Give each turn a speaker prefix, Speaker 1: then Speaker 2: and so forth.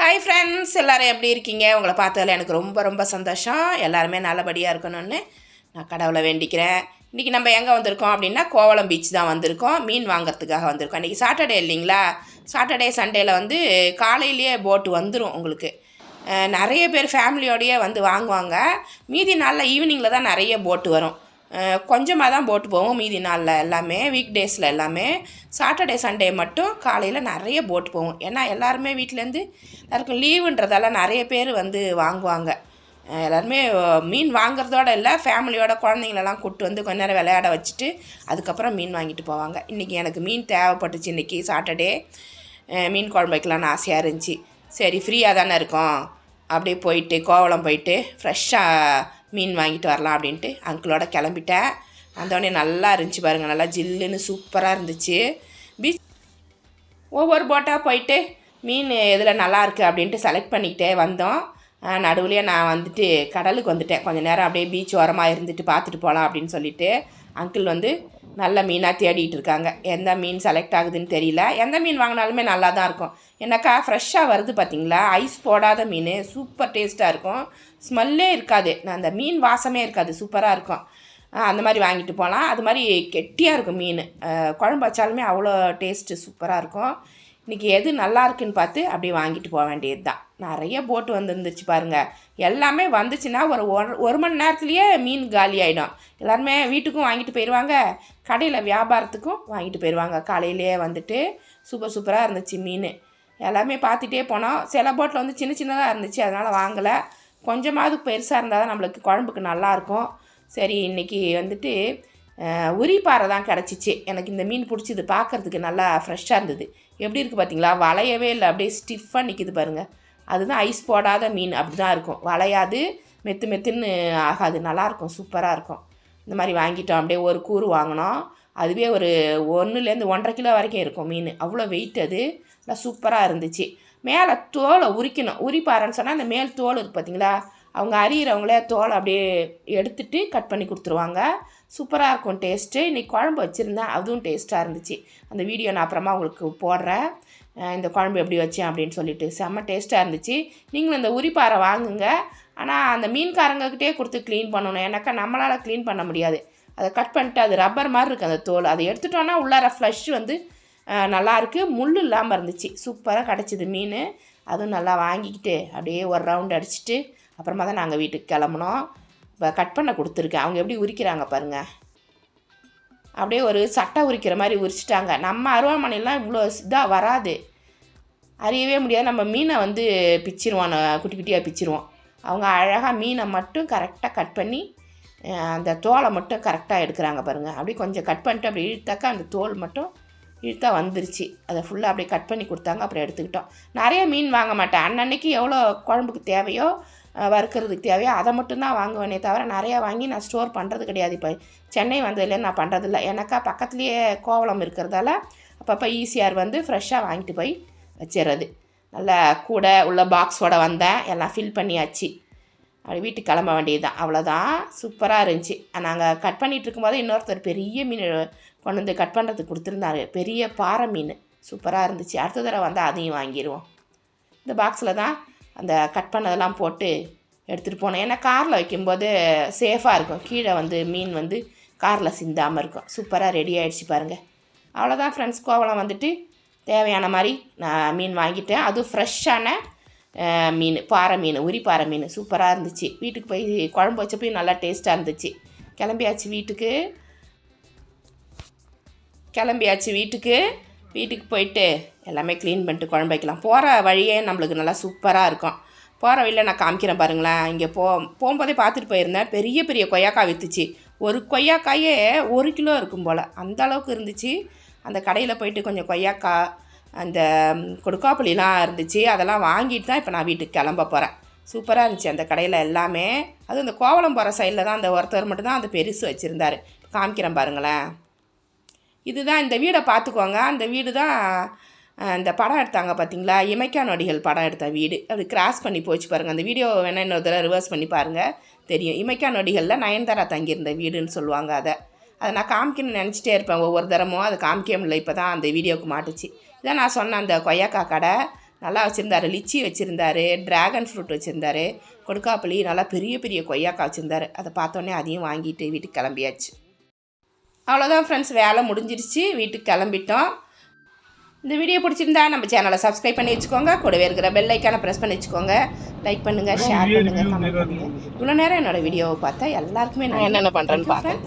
Speaker 1: Hi friends எல்லோரும் எப்படி இருக்கீங்க? உங்களை பார்த்ததில் எனக்கு ரொம்ப ரொம்ப சந்தோஷம். எல்லாருமே நல்லபடியாக இருக்கணும்னு நான் கடவுளை வேண்டிக்கிறேன். இன்றைக்கி நம்ம எங்கே வந்திருக்கோம் அப்படின்னா கோவளம் பீச் தான் வந்திருக்கோம். மீன் வாங்கிறதுக்காக வந்திருக்கோம். இன்றைக்கி சாட்டர்டே இல்லைங்களா? சாட்டர்டே சண்டேயில் வந்து காலையிலேயே போட்டு வந்துடும் உங்களுக்கு. நிறைய பேர் ஃபேமிலியோடையே வந்து வாங்குவாங்க. மீதி நாளில் ஈவினிங்கில் தான் நிறைய போட்டு வரும். கொஞ்சமாக தான் போட்டு போவோம் மீதி நாளில் எல்லாமே வீக் டேஸில் எல்லாமே சாட்டர்டே சண்டே மட்டும் காலையில் நிறைய போட்டு போவோம் ஏன்னா எல்லாருமே வீட்டிலேருந்து எல்லாருக்கும் லீவுன்றதால நிறைய பேர் வந்து வாங்குவாங்க. எல்லாருமே மீன் வாங்குறதோட இல்லை ஃபேமிலியோட குழந்தைங்களெல்லாம் கூப்பிட்டு வந்து கொஞ்ச நேரம் விளையாட வச்சுட்டு அதுக்கப்புறம் மீன் வாங்கிட்டு போவாங்க. இன்றைக்கி எனக்கு மீன் தேவைப்பட்டுச்சு. இன்றைக்கி சாட்டர்டே மீன் குழம்பு வைக்கலான்னு ஆசையாக இருந்துச்சு. சரி ஃப்ரீயாக தானே இருக்கும். அப்படியே போயிட்டு கோவளம் போயிட்டு ஃப்ரெஷ்ஷாக மீன் வாங்கிட்டு வரலாம் அப்படின்ட்டு அங்கிளோட கிளம்பிட்டேன் வந்தோடனே நல்லா இருந்துச்சு பாருங்கள் நல்லா ஜில்லுன்னு சூப்பராக இருந்துச்சு. பீச் ஒவ்வொரு போட்டாக போயிட்டு மீன் எதில் நல்லா இருக்குது அப்படின்ட்டு செலக்ட் பண்ணிக்கிட்டே வந்தோம். நடுவுலேயே நான் வந்துட்டு கடலுக்கு வந்துட்டேன். கொஞ்சம் நேரம் அப்படியே பீச் ஓரமாக இருந்துட்டு பார்த்துட்டு போகலாம் அப்படின்னு சொல்லிட்டு அங்கிள் வந்து நல்ல மீனாக தேடிட்டு இருக்காங்க எந்த மீன் செலக்ட் ஆகுதுன்னு தெரியல. எந்த மீன் வாங்கினாலுமே நல்லா தான் இருக்கும். என்னக்கா ஃப்ரெஷ்ஷாக வருது பார்த்தீங்களா ஐஸ் போடாத மீன் சூப்பர் டேஸ்ட்டாக இருக்கும். ஸ்மெல்லே இருக்காது. நான் அந்த மீன் வாசமே இருக்காது. சூப்பராக இருக்கும். அந்த மாதிரி வாங்கிட்டு போகலாம். அது மாதிரி கெட்டியாக இருக்கும் மீன். குழம்பு வச்சாலுமே அவ்வளோ டேஸ்ட்டு சூப்பராக இருக்கும். இன்றைக்கி எது நல்லா இருக்குன்னு பார்த்து அப்படியே வாங்கிட்டு போக வேண்டியது தான் நிறைய போட்டு வந்துருந்துச்சு பாருங்கள் எல்லாமே வந்துச்சுன்னா ஒரு ஒரு ஒரு மணி நேரத்துலேயே மீன் காலி ஆகிடும் எல்லாருமே வீட்டுக்கும் வாங்கிட்டு போயிடுவாங்க கடையில் வியாபாரத்துக்கும் வாங்கிட்டு போயிடுவாங்க காலையிலேயே வந்துட்டு சூப்பர் சூப்பராக இருந்துச்சு மீன். எல்லாமே பார்த்துட்டே போனோம். சில போட்டில் வந்து சின்ன சின்னதாக இருந்துச்சு. அதனால் வாங்கலை. கொஞ்சமாவது பெருசாக இருந்தால் தான் நம்மளுக்கு குழம்புக்கு நல்லாயிருக்கும் சரி இன்றைக்கி வந்துட்டு உரிப்பாறை தான் கிடச்சிச்சு. எனக்கு இந்த மீன் பிடிச்சிது பார்க்குறதுக்கு நல்லா ஃப்ரெஷ்ஷாக இருந்தது. எப்படி இருக்குது பார்த்தீங்களா? வளையவே இல்லை. அப்படியே ஸ்டிஃபாக நிற்கிது பாருங்கள் அதுதான் ஐஸ் போடாத மீன் அப்படி தான் இருக்கும். வளையாது மெத்து மெத்துன்னு ஆகாது. நல்லாயிருக்கும் சூப்பராக இருக்கும். இந்த மாதிரி வாங்கிட்டோம். அப்படியே ஒரு கூறு வாங்கினோம். அதுவே ஒரு ஒன்றுலேருந்து ஒன்றரை கிலோ வரைக்கும் இருக்கும் மீன். அவ்வளோ வெயிட் அது. நல்லா சூப்பராக இருந்துச்சு. மேலே தோலை உரிக்கணும். உரிப்பாருன்னு சொன்னால் அந்த மேல் தோல் இருக்குது பார்த்தீங்களா? அவங்க அறியிறவங்களே தோலை அப்படியே எடுத்துட்டு கட் பண்ணி கொடுத்துருவாங்க. சூப்பராக இருக்கும் டேஸ்ட்டு. இன்றைக்கி குழம்பு வச்சுருந்தேன் அதுவும் டேஸ்ட்டாக இருந்துச்சு. அந்த வீடியோ நான் அப்புறமா உங்களுக்கு போடுறேன். இந்த குழம்பு எப்படி வச்சேன் அப்படின்னு சொல்லிட்டு. செம்ம டேஸ்ட்டாக இருந்துச்சு. நீங்களும் இந்த உரிப்பாறை வாங்குங்க. ஆனால் அந்த மீன்காரங்கக்கிட்டே கொடுத்து க்ளீன் பண்ணணும். ஏன்னாக்கா நம்மளால் க்ளீன் பண்ண முடியாது. அதை கட் பண்ணிட்டு அது ரப்பர் மாதிரி இருக்குது அந்த தோல். அதை எடுத்துட்டோன்னா உள்ளார ஃப்ளஷ் வந்து நல்லாயிருக்கு. நல்லா முள் இல்லாமல் இருந்துச்சு. சூப்பராக கிடச்சிது மீன். அதுவும் நல்லா வாங்கிக்கிட்டு அப்படியே ஒரு ரவுண்ட் அடிச்சிட்டு அப்புறமா தான் நாங்கள் வீட்டுக்கு கிளம்புனோம். கட் பண்ண கொடுத்துருக்கேன் அவங்க எப்படி உரிக்கிறாங்க பாருங்கள் அப்படியே ஒரு சட்டை உரிக்கிற மாதிரி உரிச்சிட்டாங்க. நம்ம அருவாமனைலாம் இவ்வளோ இதாக வராது. அறியவே முடியாது. நம்ம மீனை வந்து பிச்சிருவோம் குட்டி குட்டியாக பிச்சிருவோம் அவங்க அழகாக மீனை மட்டும் கரெக்டாக கட் பண்ணி அந்த தோலை மட்டும் கரெக்டாக எடுக்கிறாங்க பாருங்கள் அப்படியே கொஞ்சம் கட் பண்ணிட்டு அப்படி இழுத்தாக்கா அந்த தோல் மட்டும் இழுத்தா வந்துருச்சு. அதை ஃபுல்லாக அப்படியே கட் பண்ணி கொடுத்தாங்க. அப்புறம் எடுத்துக்கிட்டோம். நிறைய மீன் வாங்க மாட்டேன். அன்னன்னைக்கு எவ்வளோ குழம்புக்கு தேவையோ வறுக்கிறதுக்கு தேவையோ? அதை மட்டும்தான் வாங்குவேனே தவிர நிறையா வாங்கி நான் ஸ்டோர் பண்ணுறது கிடையாது. இப்போ சென்னை வந்ததுலேருந்து நான் பண்ணுறதில்ல எனக்கா பக்கத்துலேயே கோவளம் இருக்கிறதால அப்பப்போ ஈஸியாக வந்து ஃப்ரெஷ்ஷாக வாங்கிட்டு போய் வச்சிடுறது நல்லா கூட உள்ள பாக்ஸோடு வந்தேன். எல்லாம் ஃபில் பண்ணியாச்சு. அப்படி வீட்டுக்கு கிளம்ப வேண்டியது தான் அவ்வளோதான் சூப்பராக இருந்துச்சு. நாங்கள் கட் பண்ணிகிட்டு இருக்கும்போது இன்னொருத்தர் பெரிய மீன் கொண்டு வந்து கட் பண்ணுறதுக்கு கொடுத்துருந்தாரு. பெரிய பாறை மீன். சூப்பராக இருந்துச்சு. அடுத்த தடவை வந்தால் அதையும் வாங்கிடுவோம் இந்த பாக்ஸில் தான் அந்த கட் பண்ணதெல்லாம் போட்டு எடுத்துகிட்டு போனேன். ஏன்னா காரில் வைக்கும்போது சேஃபாக இருக்கும். கீழே வந்து மீன் வந்து காரில் சிந்தாமல் இருக்கும். சூப்பராக ரெடி ஆகிடுச்சு பாருங்கள் அவ்வளோதான் ஃப்ரெண்ட்ஸ் கோவலம் வந்துட்டு தேவையான மாதிரி நான் மீன் வாங்கிட்டேன். அதுவும் ஃப்ரெஷ்ஷான மீன் பாறை மீன் உரி பாறை மீன். சூப்பராக இருந்துச்சு. வீட்டுக்கு போய் குழம்பு வச்சப்பையும் நல்லா டேஸ்ட்டாக இருந்துச்சு. கிளம்பியாச்சு வீட்டுக்கு. கிளம்பியாச்சு வீட்டுக்கு. வீட்டுக்கு போயிட்டு எல்லாமே க்ளீன் பண்ணிட்டு குழம்பு வைக்கலாம். போகிற வழியே நம்மளுக்கு நல்லா சூப்பராக இருக்கும். போகிற வழியில் நான் காமிக்கிறேன் பாருங்களேன். இங்கே போ போகும்போதே பார்த்துட்டு போயிருந்தேன். பெரிய பெரிய கொய்யாக்காய் விற்றுச்சு ஒரு கொய்யாக்காயே ஒரு கிலோ இருக்கும் போல். அந்த அளவுக்கு இருந்துச்சு. அந்த கடையில் போயிட்டு கொஞ்சம் கொய்யாக்காய் அந்த ம், கொடுக்காப்புளிலாம் இருந்துச்சு. அதெல்லாம் வாங்கிட்டு தான் இப்போ நான் வீட்டுக்கு கிளம்ப போகிறேன் சூப்பராக இருந்துச்சு அந்த கடையில் எல்லாமே. அதுவும் இந்த கோவளம் போகிற சைடில் தான் அந்த ஒருத்தர் மட்டும்தான் அந்த பெருசு வச்சுருந்தாரு. காமிக்கிறேன் பாருங்களேன். இதுதான் இந்த வீடை பார்த்துக்கோங்க. அந்த வீடு தான் இந்த படம் எடுத்தாங்க பார்த்தீங்களா? இமைக்கா நொடிகள் படம் எடுத்த வீடு. அது கிராஸ் பண்ணி போச்சு பாருங்கள் அந்த வீடியோ வேணால் இன்னொரு தடவை ரிவர்ஸ் பண்ணி பாருங்கள் தெரியும். இமைக்கா நொடிகளில் நயன்தாரா தங்கியிருந்த வீடுன்னு சொல்லுவாங்க அதை. அதை நான் காமிக்கணும்னு நினச்சிட்டே இருப்பேன் ஒவ்வொரு தரமும். அது காமிக்க முடியல. இப்போ தான் அந்த வீடியோவுக்கு மாட்டுச்சு. இதான் நான் சொன்ன அந்த கொய்யாக்கா கடை. நல்லா வச்சுருந்தாரு. லிச்சி வச்சுருந்தாரு. ட்ராகன் ஃப்ரூட் வச்சுருந்தாரு. கொடுக்காப்புளி நல்லா பெரிய பெரிய கொய்யாக்கா வச்சுருந்தாரு. அதை பார்த்தோன்னே அதையும் வாங்கிட்டு வீட்டுக்கு கிளம்பியாச்சு. அவ்வளோதான் ஃப்ரெண்ட்ஸ் வேலை முடிஞ்சிருச்சு. வீட்டுக்கு கிளம்பிட்டோம். இந்த வீடியோ பிடிச்சிருந்தா நம்ம சேனலை சப்ஸ்கிரைப் பண்ணி வச்சுக்கோங்க. கூடவே இருக்கிற பெல் ஐக்கானை ப்ரெஸ் பண்ணி வச்சுக்கோங்க. லைக் பண்ணுங்கள் ஷேர் பண்ணுங்கள் கமெண்ட் பண்ணுங்கள் இவ்வளோ நேரம் என்னோட வீடியோவை பார்த்தா எல்லாருக்குமே நான் என்னென்ன பண்ணுறேன்னு பார்த்தேன்